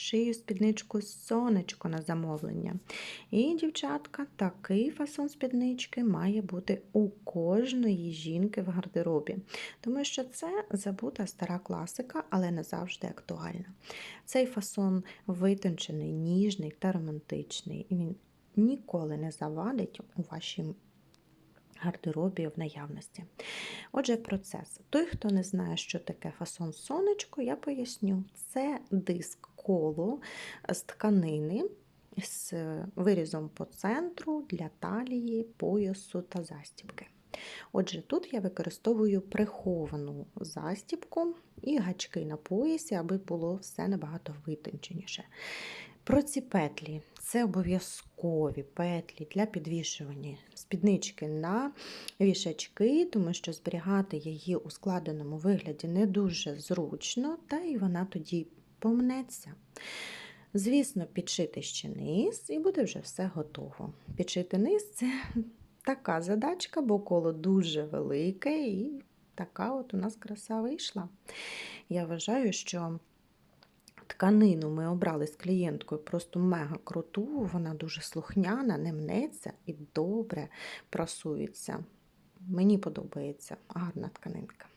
шию спідничку сонечко на замовлення. І, дівчатка, такий фасон спіднички має бути у кожної жінки в гардеробі, тому що це забута стара класика, але не завжди актуальна. Цей фасон витончений, ніжний та романтичний. І він ніколи не завадить у вашій гардеробі в наявності. Отже, процес. Той, хто не знає, що таке фасон сонечко, я поясню. Це диск коло з тканини з вирізом по центру для талії, поясу та застібки. Отже, тут я використовую приховану застібку і гачки на поясі, аби було все набагато витонченіше. Про ці петлі це обов'язкові петлі для підвішування спіднички на вішачки, тому що зберігати її у складеному вигляді не дуже зручно, та й вона тоді помнеться. Звісно, підшити ще низ, і буде вже все готово. Підшити низ це така задачка, бо коло дуже велике, і така от у нас краса вийшла. Я вважаю, що тканину ми обрали з клієнткою просто мега круту, вона дуже слухняна, не мнеться і добре прасується. Мені подобається гарна тканинка.